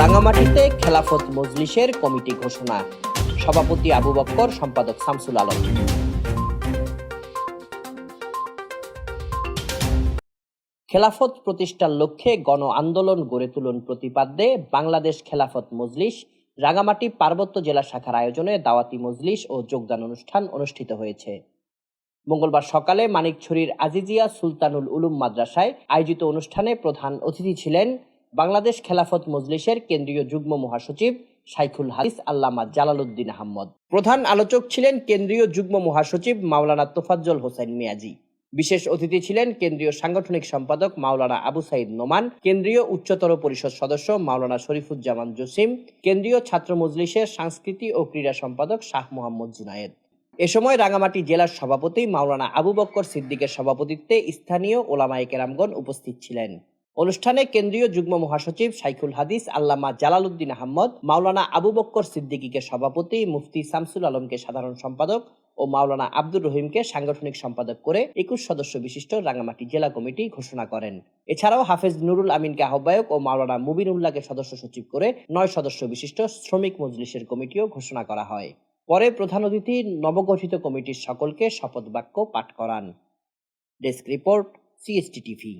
রাঙামাটিতে খেলাফত মজলিসের কমিটি ঘোষণা। সভাপতি আবু বক্কর, সম্পাদক শামসুল আলম। খেলাফত প্রতিষ্ঠার লক্ষ্যে গণ আন্দোলন গড়ে তুলন প্রতিপাদ্যে বাংলাদেশ খেলাফত মজলিস, রাঙামাটি পার্বত্য জেলা শাখার আয়োজনে দাওয়াতি মজলিস ও যোগদান অনুষ্ঠান অনুষ্ঠিত হয়েছে। মঙ্গলবার সকালে মানিকছড়ির আজিজিয়া সুলতানুল উলুম মাদ্রাসায় আয়োজিত অনুষ্ঠানে প্রধান অতিথি ছিলেন বাংলাদেশ খেলাফত মজলিসের কেন্দ্রীয় যুগ্ম মহাসচিব শাইখুল হাদিস আল্লামা জালালউদ্দিন আহমদ। প্রধান আলোচক ছিলেন কেন্দ্রীয় যুগ্ম মহাসচিব মাওলানা তোফাজ্জল হোসেন মিয়াজি। বিশেষ অতিথি ছিলেন কেন্দ্রীয় সাংগঠনিক সম্পাদক মাওলানা আবু সাইদ নোমান, কেন্দ্রীয় উচ্চতর পরিষদ সদস্য মাওলানা শরীফুজ্জামান জসিম, কেন্দ্রীয় ছাত্র মজলিসের সংস্কৃতি ও ক্রীড়া সম্পাদক শাহ মোহাম্মদ জুনায়েদ। এ সময় রাঙামাটি জেলার সভাপতি মাওলানা আবু বক্কর সিদ্দিকের সভাপতিত্বে স্থানীয় ওলামায়ে কেরামগণ উপস্থিত ছিলেন। অনুষ্ঠানে কেন্দ্রীয় যুগ্ম মহাসচিব শাইখুল হাদিস, আল্লামা জালালউদ্দিন আহমদ, মাওলানা আবু বক্কর সিদ্দিকীকে সভাপতি, মুফতি শামসুল আলমকে সাধারণ সম্পাদক ও মাওলানা আব্দুর রহিমকে সাংগঠনিক সম্পাদক করে একুশ সদস্য বিশিষ্ট রাঙামাটি জেলা কমিটি ঘোষণা করেন। এছাড়াও হাফেজ নুরুল আমিনকে আহ্বায়ক ও মাওলানা মুবিনুল্লাহকে সদস্য সচিব করে নয় সদস্য বিশিষ্ট শ্রমিক মজলিসের কমিটিও ঘোষণা করা হয়। পরে প্রধান অতিথি, নবগঠিত কমিটির সকলকে শপথ বাক্য পাঠ করান। Desk report, CST TV.